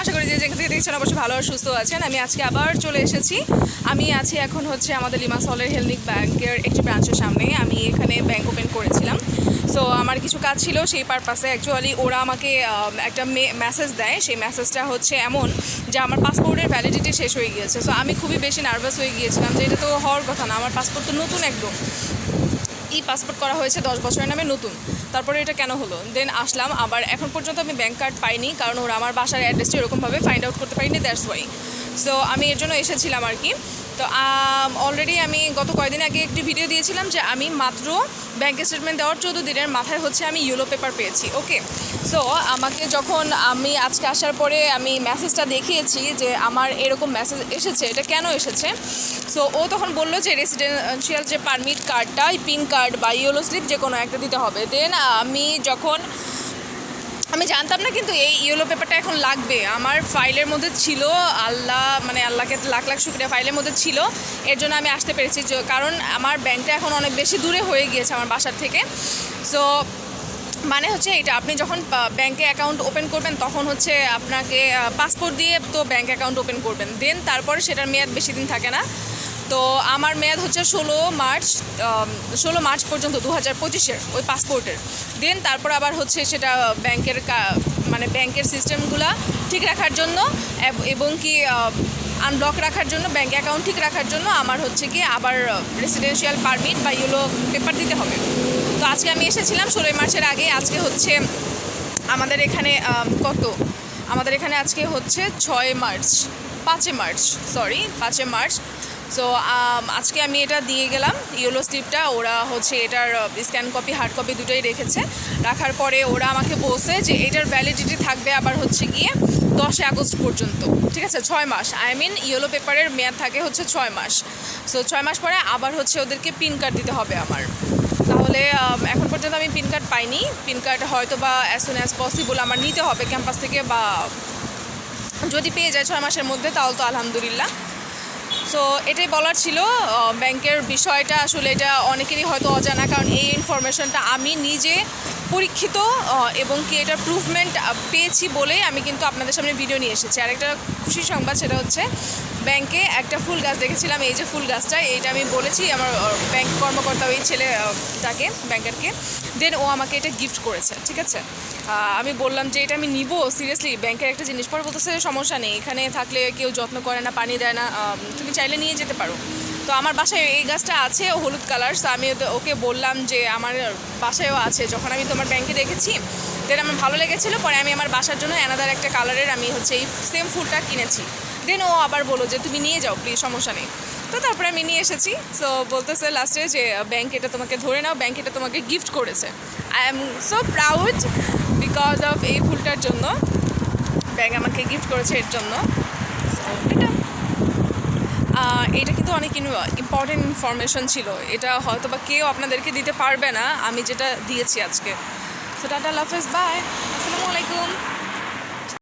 আশা করি যে যেখান থেকে দেখছেন অবশ্যই ভালো আর সুস্থ আছেন। আমি আজকে আবার চলে এসেছি। আমি আছি এখন হচ্ছে আমাদের লিমাস হলের হেলনিক ব্যাংকের একটি ব্রাঞ্চের সামনে। আমি এখানে ব্যাংক ওপেন করেছিলাম। সো আমার কিছু কাজ ছিল সেই পারপাসে অ্যাকচুয়ালি ওরা আমাকে আম, একটা মেসেজ দেয়। সেই মেসেজটা হচ্ছে এমন যে আমার পাসপোর্টের ভ্যালিডিটি শেষ হয়ে গিয়েছে। সো আমি খুবই বেশি নার্ভাস হয়ে গিয়েছিলাম যে এটা তো হওয়ার কথা না। আমার পাসপোর্ট তো নতুন একদম। ই পাসপোর্ট করা হয়েছে দশ বছরের নামে নতুন। তারপরে এটা কেন হলো? দেন আসলাম, আবার এখন পর্যন্ত আমি ব্যাংক কার্ড পাইনি, কারণ ওরা আমার বাসার অ্যাড্রেসটি এরকমভাবে ফাইন্ড আউট করতে পারিনি দ্যাটস ওয়াই সো আমি এর জন্য এসেছিলাম আর কি। তো অলরেডি আমি গত কয়েকদিন আগে একটি ভিডিও দিয়েছিলাম যে আমি মাত্র ব্যাংক স্টেটমেন্ট দেওয়ার চৌদ্দ দিনের মাথায় হচ্ছে আমি ইউলো পেপার পেয়েছি ওকে সো আমাকে যখন আমি আজকে আসার পরে আমি মেসেজটা দেখিয়েছি যে আমার এরকম মেসেজ এসেছে, এটা কেন এসেছে? সো ও তখন বলল যে রেসিডেন্সিয়াল যে পারমিট কার্ডটা পিন কার্ড বা ইয়েলো স্লিপ যে কোনো একটা দিতে হবে। দেন আমি যখন আমি জানতাম না কিন্তু এই ইয়েলো পেপারটা এখন লাগবে। আমার ফাইলের মধ্যে ছিল আল্লাহ মানে আল্লাহকে লাখ লাখ শুক্রিয়া ফাইলের মধ্যে ছিল। এর জন্য আমি আসতে পেরেছি কারণ আমার ব্যাংকটা এখন অনেক বেশি দূরে হয়ে গিয়েছে আমার বাসার থেকে। সো মানে হচ্ছে এটা, আপনি যখন ব্যাংকে অ্যাকাউন্ট ওপেন করবেন, তখন হচ্ছে আপনাকে পাসপোর্ট দিয়ে তো ব্যাংক অ্যাকাউন্ট ওপেন করবেন। দেন তারপরে সেটার মেয়াদ বেশি দিন থাকে না। তো আমার মেয়াদ হচ্ছে ষোলো মার্চ ষোলো মার্চ পর্যন্ত দু হাজার পঁচিশের ওই পাসপোর্টের দেন তারপর আবার হচ্ছে সেটা ব্যাংকের মানে ব্যাংকের সিস্টেমগুলা ঠিক রাখার জন্য, এবং কি আনব্লক রাখার জন্য ব্যাংক অ্যাকাউন্ট ঠিক রাখার জন্য আমার হচ্ছে কি আবার রেসিডেন্সিয়াল পারমিট বা ইউলো পেপার দিতে হবে। তো আজকে আমি এসেছিলাম ষোলোই মার্চের আগে, আজকে হচ্ছে আমাদের এখানে কত? আমাদের এখানে আজকে হচ্ছে ছয় মার্চ পাঁচে মার্চ সরি পাঁচে মার্চ। সো আজকে আমি এটা দিয়ে গেলাম ইয়েলো স্লিপটা। ওরা হচ্ছে এটার স্ক্যান কপি, হার্ড কপি দুটোই রেখেছে। রাখার পরে ওরা আমাকে বলছে যে এটার ভ্যালিডিটি থাকবে আবার হচ্ছে গিয়ে দশই আগস্ট পর্যন্ত। ঠিক আছে? ছয় মাস। আই মিন ইয়েলো পেপারের মেয়াদ থাকে হচ্ছে ছয় মাস। সো ছয় মাস পরে আবার হচ্ছে ওদেরকে পিন কার্ড দিতে হবে আমার। তাহলে এখন পর্যন্ত আমি পিন কার্ড পাইনি। পিন কার্ড হয়তো বা অ্যাজ সুন অ্যাজ পসিবল আমার নিতে হবে ক্যাম্পাস থেকে বা যদি পেয়ে যায় ছয় মাসের মধ্যে, তাহলে তো আলহামদুলিল্লাহ। সো এটাই বলার ছিল ব্যাংকের বিষয়টা আসলে এটা অনেকেরই হয়তো অজানা, কারণ এই ইনফরমেশনটা আমি নিজে পরীক্ষিত এবং কি এটা প্রুভমেন্ট পেয়েছি বলে আমি কিন্তু আপনাদের সামনে ভিডিও নিয়ে এসেছি। আর একটা খুশি সংবাদ সেটা হচ্ছে, ব্যাংকে একটা ফুল গাছ দেখেছিলাম, এই যে ফুল গাছটা, এইটা আমি বলেছি আমার ব্যাংক কর্মকর্তা ওই ছেলেটাকে ব্যাংকারকে দেন ও আমাকে এটা গিফট করেছে, ঠিক আছে? আমি বললাম যে এটা আমি নিব সিরিয়াসলি ব্যাংকের একটা জিনিস পরে বলতেছে সমস্যা নেই, এখানে থাকলে কেউ যত্ন করে না, পানি দেয় না তুমি চাইলে নিয়ে যেতে পারো। তো আমার বাসায় এই গাছটা আছে, ও হলুদ কালার তো আমি ওকে বললাম যে আমার বাসায়ও আছে। যখন আমি তোমার ব্যাংকে দেখেছি দেন আমার ভালো লেগেছিলো, পরে আমি আমার বাসার জন্য অ্যানাদার একটা কালারের আমি হচ্ছে এই সেম ফুলটা কিনেছি। দেন ও আবার বলো যে, তুমি নিয়ে যাও প্লিজ সমস্যা নেই। তো তারপরে আমি নিয়ে এসেছি সো বলতেছে লাস্টে যে ব্যাংক এটা তোমাকে ধরে নাও ব্যাংক এটা তোমাকে গিফট করেছে। I am so proud because of এই ফুলটার জন্য। ব্যাংক আমাকে গিফট করেছে এর জন্য। এটা এটা কিন্তু অনেক ইম্পর্টেন্ট ইনফরমেশন ছিল। এটা হয়তো বা কেউ আপনাদেরকে দিতে পারবে না। আমি যেটা দিয়েছি আজকে। তো টাটা লাফেজ বাই আসসালামু আলাইকুম।